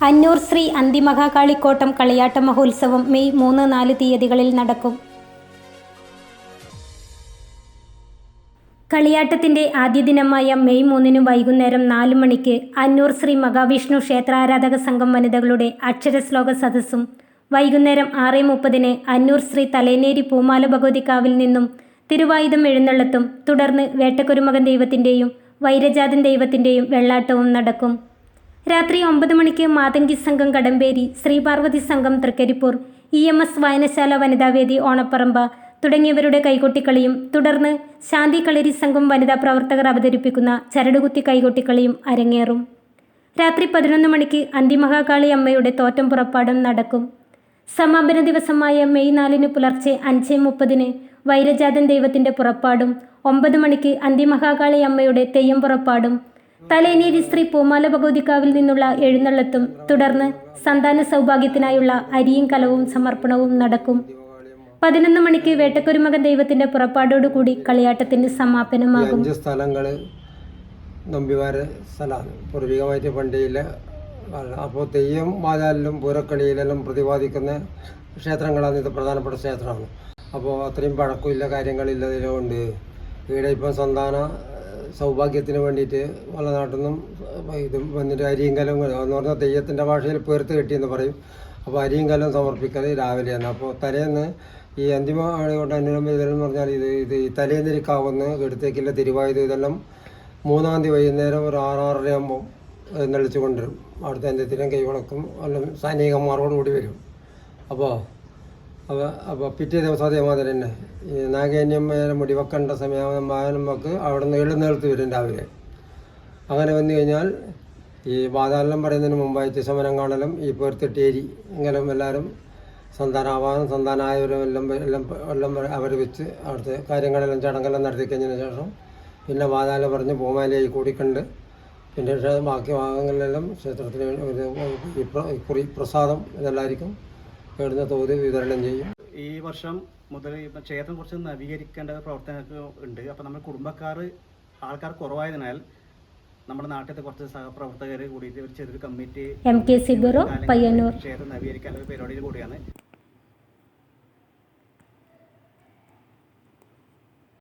അന്നൂർ ശ്രീ അന്തിമഹാകാളിക്കോട്ടം കളിയാട്ട മഹോത്സവം മെയ് മൂന്ന് നാല് തീയതികളിൽ നടക്കും. കളിയാട്ടത്തിന്റെ ആദ്യ ദിനമായ മെയ് മൂന്നിന് വൈകുന്നേരം നാല് മണിക്ക് അന്നൂർ ശ്രീ മഹാവിഷ്ണു ക്ഷേത്രാരാധക സംഘം വനിതകളുടെ അക്ഷരശ്ലോക സദസ്സും വൈകുന്നേരം ആറ് മുപ്പതിന് അന്നൂർ ശ്രീ തലേനേരി പൂമാല ഭഗവതിക്കാവിൽ നിന്നും തിരുവായുധം എഴുന്നള്ളത്തും തുടർന്ന് വേട്ടക്കുരുമകൻ ദൈവത്തിന്റെയും വൈരജാതൻ ദൈവത്തിന്റെയും വെള്ളാട്ടവും നടക്കും. രാത്രി ഒമ്പത് മണിക്ക് മാതങ്കി സംഘം കടമ്പേരി ശ്രീപാർവതി സംഘം തൃക്കരിപ്പൂർ ഇ എം എസ് വായനശാല വനിതാവേദി ഓണപ്പറമ്പ തുടങ്ങിയവരുടെ കൈകൊട്ടിക്കളിയും തുടർന്ന് ശാന്തി കളരി സംഘം വനിതാ പ്രവർത്തകർ അവതരിപ്പിക്കുന്ന ചരടുകുത്തി കൈകൊട്ടിക്കളിയും അരങ്ങേറും. രാത്രി പതിനൊന്ന് മണിക്ക് അന്തിമഹാകാളി അമ്മയുടെ തോറ്റം പുറപ്പാടും നടക്കും. സമാപന ദിവസമായ മെയ് നാലിന് പുലർച്ചെ അഞ്ച് മുപ്പതിന് വൈരജാതൻ ദൈവത്തിന്റെ പുറപ്പാടും ഒമ്പത് മണിക്ക് അന്തിമഹാകാളി അമ്മയുടെ തെയ്യം പുറപ്പാടും തലേനേരി ശ്രീ പൂമാല ഭഗവതിക്കാവിൽ നിന്നുള്ള എഴുന്നള്ളത്തും തുടർന്ന് സന്താന സൗഭാഗ്യത്തിനായുള്ള അരിയും കലവും സമർപ്പണവും നടക്കും. പതിനൊന്ന് മണിക്ക് വേട്ടക്കുരുമകൻ ദൈവത്തിന്റെ പുറപ്പാടോടുകൂടി കളിയാട്ടത്തിന്റെ സമാപനമാകും. സ്ഥലങ്ങൾ നമ്പിമാരെ സ്ഥലമാണ് പൂർവികമായിട്ട് പണ്ടിയിലെ അപ്പോൾ തെയ്യം വാചാലിലും പൂരക്കളിയിലെല്ലാം പ്രതിപാദിക്കുന്ന ക്ഷേത്രങ്ങളാണ് ഇത് പ്രധാനപ്പെട്ട ക്ഷേത്രമാണ്. അപ്പോൾ അത്രയും പഴക്കമില്ല കാര്യങ്ങളില്ലതിലുണ്ട് ഇവിടെ ഇപ്പം സന്താന സൗഭാഗ്യത്തിന് വേണ്ടിയിട്ട് പല നാട്ടിൽ നിന്നും ഇത് വന്നിട്ട് അരിയും കലവും എന്ന് പറഞ്ഞാൽ തെയ്യത്തിന്റെ ഭാഷയിൽ പേർത്ത് കെട്ടിയെന്ന് പറയും. അപ്പോൾ അരിയും കലവും സമർപ്പിക്കൽ രാവിലെയാണ് അപ്പോൾ തലേന്ന് ഈ അന്തിമ ആളുകൊണ്ട് അനുരംഭ ഇതെന്ന് പറഞ്ഞാൽ ഇത് ഇത് ഈ തലേന്നിരിക്കാവുന്ന എടുത്തേക്കില്ല തിരുവായുധം ഇതെല്ലാം മൂന്നാം തീയതി വൈകുന്നേരം ഒരു ആറാറര ആകുമ്പോൾ എഴുന്നള്ളിച്ച് കൊണ്ടുവരും. അവിടുത്തെ അന്ത്യത്തിലും കൈവണക്കും എല്ലാം സൈനികന്മാരോടുകൂടി വരും. അപ്പോൾ അപ്പോൾ അപ്പോൾ പിറ്റേ ദിവസം അതേമാതിരി തന്നെ ഈ നാഗേന്യം മുടി വെക്കേണ്ട സമയമാകുമ്പോൾ നമുക്ക് അവിടെ നിന്ന് എഴുന്നേൽത്ത് വരും രാവിലെ അങ്ങനെ വന്നു കഴിഞ്ഞാൽ ഈ വാതാലം പറയുന്നതിന് മുമ്പായിട്ട് ശമനം കാണലും ഈ പേർത്തിട്ടേരി ഇങ്ങനെ എല്ലാവരും സന്താനാവാനും സന്താനായവരും എല്ലാം എല്ലാം എല്ലാം അവർ വെച്ച് അവിടുത്തെ കാര്യങ്ങളെല്ലാം ചടങ്ങെല്ലാം നടത്തി കഴിഞ്ഞതിന് ശേഷം പിന്നെ വാതാല പറഞ്ഞ് പൂമാലയായി കൂടിക്കണ്ട് പിന്നെ ബാക്കി ഭാഗങ്ങളിലെല്ലാം ക്ഷേത്രത്തിന് കുറി പ്രസാദം ഇതെല്ലാവർക്കും ഇവിടുന്ന് തോതിൽ വിതരണം ചെയ്യും. ഈ വർഷം മുതൽ ഇപ്പം ക്ഷേത്രം കുറച്ച് നവീകരിക്കേണ്ട പ്രവർത്തനങ്ങൾ ഉണ്ട്. അപ്പം നമ്മുടെ കുടുംബക്കാർ ആൾക്കാർ കുറവായതിനാൽ നമ്മുടെ നാട്ടിലത്തെ കുറച്ച് സഹപ്രവർത്തകർ കൂടിയിട്ട് ഒരു ചെറിയൊരു committee M K C bureau Payyanur ക്ഷേത്രം നവീകരിക്കാനുള്ള പരിപാടിയിൽ കൂടിയാണ്.